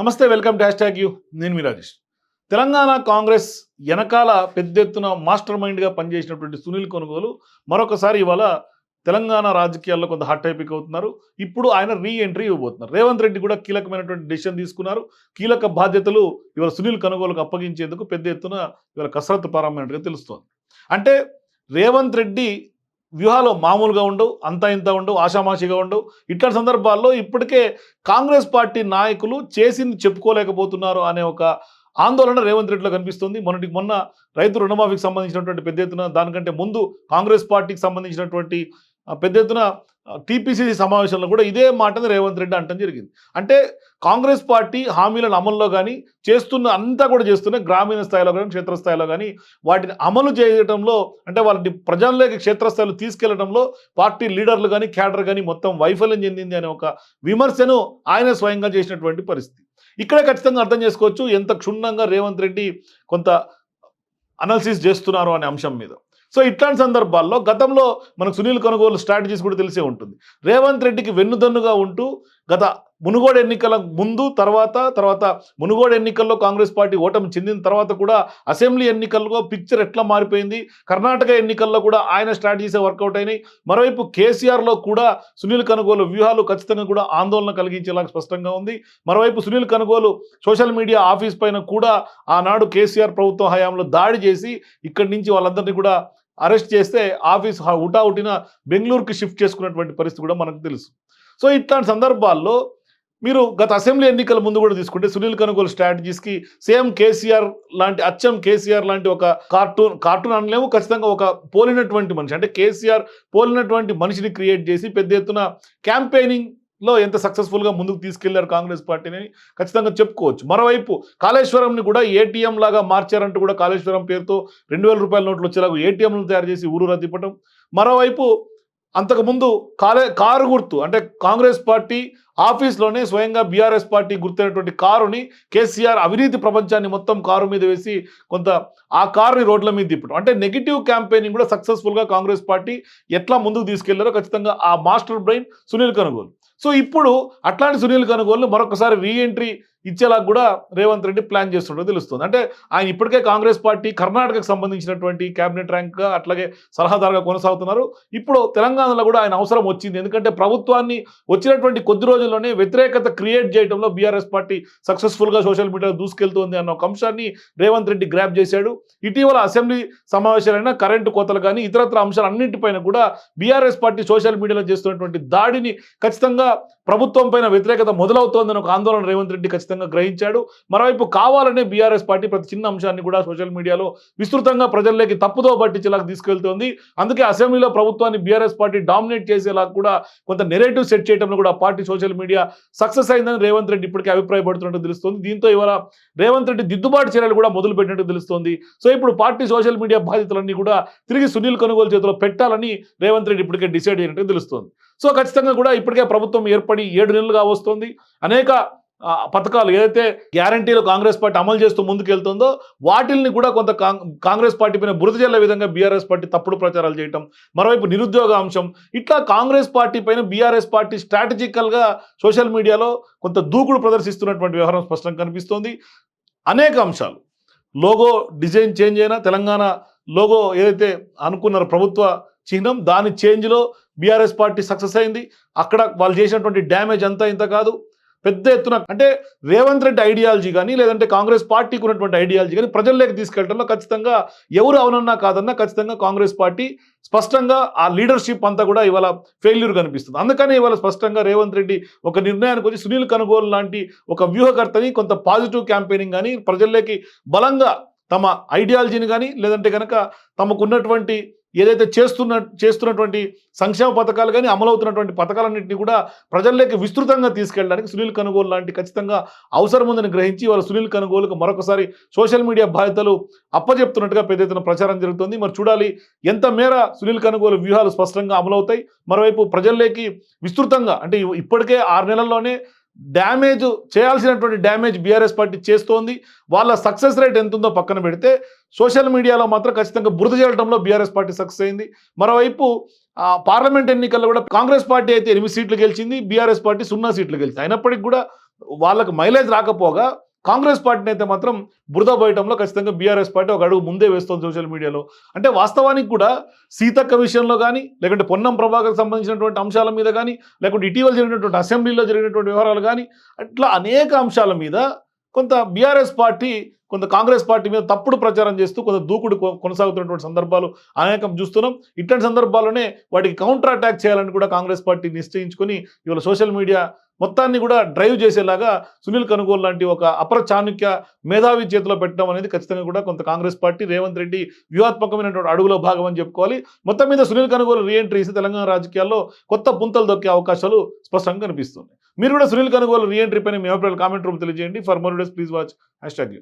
నమస్తే welcome dash tag you. నేను మీ రాజేష్. తెలంగాణ కాంగ్రెస్ వెనకాల పెద్ద ఎత్తున మాస్టర్ మైండ్గా పనిచేసినటువంటి సునీల్ కొనుగోలు మరొకసారి ఇవాళ తెలంగాణ రాజకీయాల్లో కొంత హాట్ టాపిక్ అవుతున్నారు. ఇప్పుడు ఆయన రీ ఎంట్రీ ఇవ్వబోతున్నారు. రేవంత్ రెడ్డి కూడా కీలకమైనటువంటి డెసిషన్ తీసుకున్నారు. కీలక బాధ్యతలు ఇవాళ సునీల్ కొనుగోలుకు అప్పగించేందుకు పెద్ద ఎత్తున ఇవాళ కసరత్తు ప్రారంభమైనట్టుగా తెలుస్తోంది. అంటే రేవంత్ రెడ్డి వ్యూహాలు మామూలుగా ఉండవు అంత ఇంత ఉండవు ఆషామాషిగా ఉండవు. ఇట్లాంటి సందర్భాల్లో ఇప్పటికే కాంగ్రెస్ పార్టీ నాయకులు చేసింది చెప్పుకోలేకపోతున్నారు అనే ఒక ఆందోళన రేవంత్ రెడ్డిలో కనిపిస్తుంది. మొన్నటి మొన్న రైతు రుణమాఫీకి సంబంధించినటువంటి పెద్ద ఎత్తున దానికంటే ముందు కాంగ్రెస్ పార్టీకి సంబంధించినటువంటి పెద్ద ఎత్తున టీపీసీసీ సమావేశంలో కూడా ఇదే మాటని రేవంత్ రెడ్డి అంటం జరిగింది. అంటే కాంగ్రెస్ పార్టీ హామీలను అమల్లో కానీ చేస్తున్న అంతా కూడా చేస్తున్న గ్రామీణ స్థాయిలో కానీ క్షేత్రస్థాయిలో కానీ వాటిని అమలు చేయడంలో అంటే వాళ్ళని ప్రజల్లోకి క్షేత్రస్థాయిలో తీసుకెళ్ళడంలో పార్టీ లీడర్లు కానీ క్యాడర్ కానీ మొత్తం వైఫల్యం చెందింది అనే ఒక విమర్శను ఆయన స్వయంగా చేసినటువంటి పరిస్థితి. ఇక్కడే ఖచ్చితంగా అర్థం చేసుకోవచ్చు ఎంత క్షుణ్ణంగా రేవంత్ రెడ్డి కొంత అనాలిసిస్ చేస్తున్నారు అనే అంశం మీద. సో ఇట్లాంటి సందర్భాల్లో గతంలో మనకు సునీల్ కొనుగోలు స్ట్రాటజీస్ కూడా తెలిసే ఉంటుంది. రేవంత్ రెడ్డికి వెన్నుదన్నుగా ఉంటూ గత మునుగోడు ఎన్నికల ముందు తర్వాత తర్వాత మునుగోడు ఎన్నికల్లో కాంగ్రెస్ పార్టీ ఓటమి చెందిన తర్వాత కూడా అసెంబ్లీ ఎన్నికల్లో పిక్చర్ ఎట్లా మారిపోయింది? కర్ణాటక ఎన్నికల్లో కూడా ఆయన స్ట్రాటజీసే వర్కౌట్ అయినాయి. మరోవైపు కేసీఆర్లో కూడా సునీల్ కనుగోలు వ్యూహాలు ఖచ్చితంగా కూడా ఆందోళన కలిగించేలా స్పష్టంగా ఉంది. మరోవైపు Sunil Kanugolu social media office పైన కూడా ఆనాడు కేసీఆర్ ప్రభుత్వం హయాంలో దాడి చేసి ఇక్కడి నుంచి వాళ్ళందరినీ కూడా అరెస్ట్ చేస్తే ఆఫీస్ హుటాహుటిన బెంగళూరుకి షిఫ్ట్ చేసుకున్నటువంటి పరిస్థితి కూడా మనకు తెలుసు. సో ఇట్లాంటి సందర్భాల్లో మీరు గత అసెంబ్లీ ఎన్నికల ముందు కూడా తీసుకుంటే సునీల్ కనుగోలు స్ట్రాటజీస్కి సేమ్ కేసీఆర్ లాంటి అచ్చం కేసీఆర్ లాంటి ఒక కార్టూన్ కార్టూన్ అనలేము ఖచ్చితంగా ఒక పోలినటువంటి మనిషి. అంటే కేసీఆర్ పోలినటువంటి మనిషిని క్రియేట్ చేసి పెద్ద ఎత్తున క్యాంపెయినింగ్ లో ఎంత సక్సెస్ఫుల్గా ముందుకు తీసుకెళ్ళారు కాంగ్రెస్ పార్టీని ఖచ్చితంగా చెప్పుకోవచ్చు. మరోవైపు కాళేశ్వరంని కూడా ఏటీఎం లాగా మార్చారంటూ కూడా కాళేశ్వరం పేరుతో రెండు వేల రూపాయల నోట్లు వచ్చేలాగా ఏటీఎంలు తయారు చేసి ఊరూరా తిప్పటం. మరోవైపు అంతకుముందు కాలే కారు గుర్తు అంటే కాంగ్రెస్ పార్టీ ఆఫీస్లోనే స్వయంగా బీఆర్ఎస్ పార్టీ గుర్తైనటువంటి కారుని కేసీఆర్ అవినీతి ప్రపంచాన్ని మొత్తం కారు మీద వేసి కొంత ఆ కారుని రోడ్ల మీద తిప్పడం అంటే నెగిటివ్ క్యాంపెయినింగ్ కూడా సక్సెస్ఫుల్గా కాంగ్రెస్ పార్టీ ఎట్లా ముందుకు తీసుకెళ్ళారో ఖచ్చితంగా ఆ master brain Sunil Kanugolu. So ఇప్పుడు అట్లాంటి సునీల్ కనుగోలు మరొకసారి రీఎంట్రీ ఇచ్చేలా కూడా రేవంత్ రెడ్డి ప్లాన్ చేస్తుండో తెలుస్తుంది. అంటే ఆయన ఇప్పటికే కాంగ్రెస్ పార్టీ కర్ణాటకకు సంబంధించినటువంటి క్యాబినెట్ ర్యాంక్గా అట్లాగే సలహాదారుగా కొనసాగుతున్నారు. ఇప్పుడు తెలంగాణలో కూడా ఆయన అవసరం వచ్చింది. ఎందుకంటే ప్రభుత్వాన్ని వచ్చినటువంటి కొద్ది రోజుల్లోనే వ్యతిరేకత క్రియేట్ చేయడంలో బీఆర్ఎస్ పార్టీ సక్సెస్ఫుల్గా సోషల్ మీడియాలో దూసుకెళ్తోంది అన్న ఒక అంశాన్ని రేవంత్ రెడ్డి గ్రాప్ చేశాడు. ఇటీవల అసెంబ్లీ సమావేశాలైనా కరెంటు కోతలు కానీ ఇతరత్ర అంశాలన్నింటిపైన కూడా బీఆర్ఎస్ పార్టీ సోషల్ మీడియాలో చేస్తున్నటువంటి దాడిని ఖచ్చితంగా ప్రభుత్వం పైన వ్యతిరేకత మొదలవుతోందని ఒక ఆందోళన రేవంత్ రెడ్డి ఖచ్చితంగా గ్రహించాడు. మరోవైపు కావాలనే బీఆర్ఎస్ పార్టీ ప్రతి చిన్న అంశాన్ని కూడా సోషల్ మీడియాలో విస్తృతంగా ప్రజల్లోకి తప్పుదో పట్టించేలాగా తీసుకెళ్తోంది. అందుకే అసెంబ్లీలో ప్రభుత్వాన్ని బీఆర్ఎస్ పార్టీ డామినేట్ చేసేలా కూడా కొంత నెరేటివ్ సెట్ చేయడంలో కూడా పార్టీ సోషల్ మీడియా సక్సెస్ అయిందని రేవంత్ రెడ్డి ఇప్పటికే అభిప్రాయపడుతున్నట్టు తెలుస్తోంది. దీంతో ఇవాళ రేవంత్ రెడ్డి దిద్దుబాటు చర్యలు కూడా మొదలు పెట్టినట్టు తెలుస్తోంది. సో ఇప్పుడు పార్టీ సోషల్ మీడియా బాధితులన్నీ కూడా తిరిగి సునీల్ కొనుగోలు చేతిలో పెట్టాలని రేవంత్ రెడ్డి ఇప్పటికే డిసైడ్ అయినట్టు తెలుస్తోంది. సో ఖచ్చితంగా కూడా ఇప్పటికే ప్రభుత్వం ఏర్పడి ఏడు నెలలుగా వస్తుంది. అనేక పథకాలు ఏదైతే గ్యారంటీలు కాంగ్రెస్ పార్టీ అమలు చేస్తూ ముందుకెళ్తుందో వాటిల్ని కూడా కొంత కాంగ్రెస్ పార్టీ పైన బురద జల్లే విధంగా బీఆర్ఎస్ పార్టీ తప్పుడు ప్రచారాలు చేయటం మరోవైపు నిరుద్యోగ అంశం. ఇట్లా కాంగ్రెస్ పార్టీ పైన బీఆర్ఎస్ పార్టీ స్ట్రాటజికల్గా సోషల్ మీడియాలో కొంత దూకుడు ప్రదర్శిస్తున్నటువంటి వ్యవహారం స్పష్టంగా కనిపిస్తోంది. అనేక అంశాలు. లోగో డిజైన్ చేంజ్ అయినా తెలంగాణ లోగో ఏదైతే అనుకున్నారో ప్రభుత్వ చిహ్నం దాని చేంజ్లో బీఆర్ఎస్ పార్టీ సక్సెస్ అయింది. అక్కడ వాళ్ళు చేసినటువంటి డ్యామేజ్ అంతా ఇంత కాదు. పెద్ద ఎత్తున అంటే రేవంత్ రెడ్డి ఐడియాలజీ కానీ లేదంటే కాంగ్రెస్ పార్టీకి ఉన్నటువంటి ఐడియాలజీ కానీ ప్రజల్లోకి తీసుకెళ్ళడంలో ఖచ్చితంగా ఎవరు అవునన్నా కాదన్నా ఖచ్చితంగా కాంగ్రెస్ పార్టీ స్పష్టంగా ఆ లీడర్షిప్ అంతా కూడా ఇవాళ ఫెయిల్యూర్ కనిపిస్తుంది. అందుకని ఇవాళ స్పష్టంగా రేవంత్ రెడ్డి ఒక నిర్ణయానికి వచ్చి సునీల్ కనుగోలు లాంటి ఒక వ్యూహకర్తని కొంత పాజిటివ్ క్యాంపెయినింగ్ కానీ ప్రజల్లోకి బలంగా తమ ఐడియాలజీని కానీ లేదంటే కనుక తమకున్నటువంటి ఏదైతే చేస్తున్న చేస్తున్నటువంటి సంక్షేమ పథకాలు కానీ అమలవుతున్నటువంటి పథకాలన్నింటినీ కూడా ప్రజల్లోకి విస్తృతంగా తీసుకెళ్ళడానికి సునీల్ కనుగోలు లాంటి ఖచ్చితంగా అవసరం ఉందని గ్రహించి వాళ్ళ సునీల్ కనుగోలుకు మరొకసారి సోషల్ మీడియా బాధ్యతలు అప్పజెప్తున్నట్టుగా పెద్ద ఎత్తున ప్రచారం జరుగుతుంది. మరి చూడాలి ఎంత మేర సునీల్ కనుగోలు వ్యూహాలు స్పష్టంగా అమలవుతాయి. మరోవైపు ప్రజల్లోకి విస్తృతంగా అంటే ఇప్పటికే ఆరు నెలల్లోనే డ్యామేజ్ చేయాల్సినటువంటి డ్యామేజ్ బీఆర్ఎస్ పార్టీ చేస్తోంది. వాళ్ళ సక్సెస్ రేట్ ఎంత ఉందో పక్కన పెడితే సోషల్ మీడియాలో మాత్రం ఖచ్చితంగా బురద చేయడంలో బీఆర్ఎస్ పార్టీ సక్సెస్ అయింది. మరోవైపు ఆ, పార్లమెంట్ ఎన్నికల్లో కూడా కాంగ్రెస్ పార్టీ అయితే ఎనిమిది సీట్లు గెలిచింది బీఆర్ఎస్ పార్టీ సున్నా సీట్లు గెలిచింది. అయినప్పటికీ కూడా వాళ్ళకి మైలేజ్ రాకపోగా కాంగ్రెస్ పార్టీని అయితే మాత్రం బురద పోయటంలో ఖచ్చితంగా బీఆర్ఎస్ పార్టీ ఒక అడుగు ముందే వేస్తుంది సోషల్ మీడియాలో. అంటే వాస్తవానికి కూడా సీతక్క విషయంలో కానీ లేకుంటే పొన్నం ప్రభాకర్ సంబంధించినటువంటి అంశాల మీద కానీ లేకుంటే ఇటీవల జరిగినటువంటి అసెంబ్లీలో జరిగినటువంటి వ్యవహారాలు కానీ అట్లా అనేక అంశాల మీద కొంత బీఆర్ఎస్ పార్టీ కొంత కాంగ్రెస్ పార్టీ మీద తప్పుడు ప్రచారం చేస్తూ కొంత దూకుడు కొనసాగుతున్నటువంటి సందర్భాలు అనేకం చూస్తున్నాం. ఇట్లాంటి సందర్భాల్లోనే వాటికి కౌంటర్ అటాక్ చేయాలని కూడా కాంగ్రెస్ పార్టీ నిశ్చయించుకొని ఇవాళ సోషల్ మీడియా మొత్తాన్ని కూడా డ్రైవ్ చేసేలాగా సునీల్ కనుగోలు లాంటి ఒక అపర చాణుక్య మేధావి చేతిలో పెట్టడం అనేది ఖచ్చితంగా కూడా కొంత కాంగ్రెస్ పార్టీ రేవంత్ రెడ్డి వ్యూహాత్మకమైనటువంటి అడుగులో భాగం అని చెప్పుకోవాలి. మొత్తం మీద సునీల్ కనుగోలు రీఎంట్రీ ఇస్తే తెలంగాణ రాజకీయాల్లో కొత్త పుంతలు దొక్కే అవకాశాలు స్పష్టంగా కనిపిస్తుంది మీరు కూడా సునీల్ కనుగోలు రీఎంట్రీ పైన మీ అభిప్రాయాలు కామెంట్ రూమ్ తెలియజేయండి. For more days please watch hashtag